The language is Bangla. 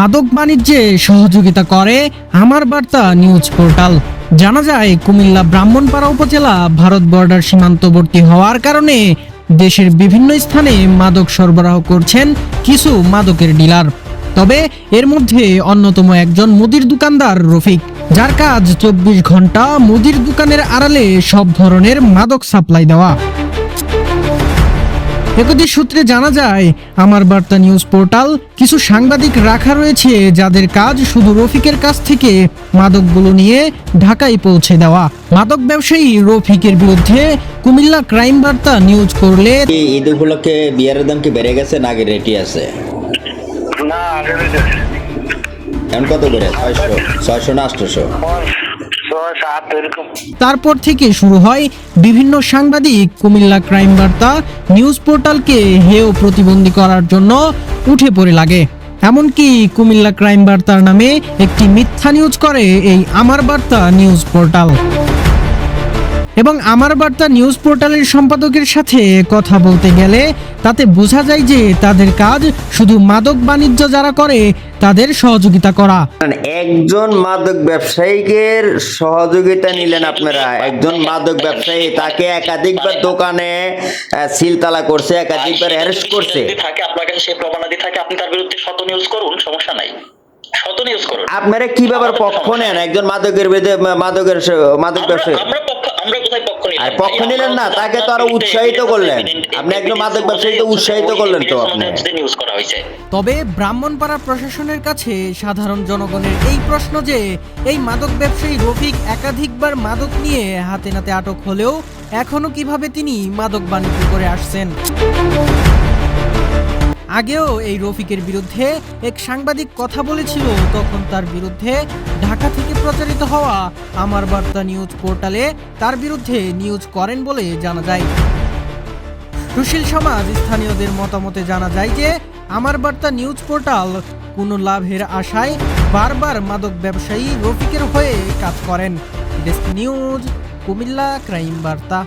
মাদক বাণিজ্যে সহযোগিতা করে আমার বার্তা নিউজ পোর্টাল। জানা যায়, কুমিল্লা ব্রাহ্মণপাড়া উপজেলা ভারত বর্ডার সীমান্তবর্তী হওয়ার কারণে দেশের বিভিন্ন স্থানে মাদক সরবরাহ করছেন কিছু মাদকের ডিলার। তবে এর মধ্যে অন্যতম একজন মুদির দোকানদার রফিক। যার কাজ চব্বিশ ঘণ্টা মুদির দোকানের আড়ালে সব ধরনের মাদক সাপ্লাই দেওয়া। একদি সূত্রে জানা যায় আমার বার্তা নিউজ পোর্টাল কিছু সাংবাদিক রাখা রয়েছে যাদের কাজ শুধু রফিকের কাছ থেকে মাদকগুলো নিয়ে ঢাকায় পৌঁছে দেওয়া। মাদক ব্যবসায়ী রফিকের বিরুদ্ধে কুমিল্লা ক্রাইম বার্তা নিউজ করলে এই ঈদ উপলক্ষে বিয়ারের দাম কি বেড়ে গেছে না আগে রেটি আছে? না এখন কত করে? ছয়শো ছয়শো না আটশোশো তারপর থেকে শুরু হয় বিভিন্ন সাংবাদিক, কুমিল্লা ক্রাইম বার্তা, নিউজ পোর্টালকে হেয় প্রতিবন্ধী করার জন্য উঠে পড়ে লাগে। এমনকি কুমিল্লা ক্রাইম বার্তার নামে একটি মিথ্যা নিউজ করে এই আমার বার্তা নিউজ পোর্টাল। এবং আমার বার্তা নিউজ পোর্টালের সম্পাদকের সাথে কথা বলতে গেলে তাতে বোঝা যায় যে তাদের কাজ শুধু মাদক বাণিজ্য যারা করে তাদের সহযোগিতা করা। একজন মাদক ব্যবসায়ীকের সহযোগিতা নিলেন আপনারা। একজন মাদক ব্যবসায়ী তাকে একাধিকবার দোকানে সিলতালা করছে একাধিকবার অ্যারেস্ট করছে। থাকে আপনার কাছে সেই প্রমাণাদি থাকে আপনি তার বিরুদ্ধে শত নিউজ করুন সমস্যা নাই। শত নিউজ করুন। আপনারা কীভাবে আমাদের তো পক্ষ নেন একজন মাদকের বিরুদ্ধে মাদকের মাদক ব্যবসায়ী? আমরা আমরা কোথায় পক্ষ নিলাম আর পক্ষ নিলেন না, তাকে তো আরও উৎসাহিত করলেন। আপনি একদম মাদক ব্যবসায়ীকে উৎসাহিত করলেন তো আপনি। নিউজ করা হয়েছে তবে ব্রাহ্মণপাড়া প্রশাসনের কাছে সাধারণ জনগণের এই প্রশ্ন যে এই মাদক ব্যবসায়ী রফিক একাধিকবার মাদক নিয়ে হাতে নাতে আটক হলেও এখনও কীভাবে তিনি মাদক বাণিজ্য করে আসছেন আগেও এই রফিকের বিরুদ্ধে এক সাংবাদিক কথা বলেছিল, তখন তার বিরুদ্ধে ঢাকা থেকে প্রচারিত হওয়া আমার বার্তা নিউজ পোর্টালে তার বিরুদ্ধে নিউজ করেন বলে জানা যায়। সুশীল সমাজ, স্থানীয়দের মতামতে জানা যায় যে, আমার বার্তা নিউজ পোর্টাল কোনো লাভের আশায় বারবার মাদক ব্যবসায়ী রফিকের হয়ে কাজ করেন। ডেস্ক নিউজ, কুমিল্লা ক্রাইম বার্তা।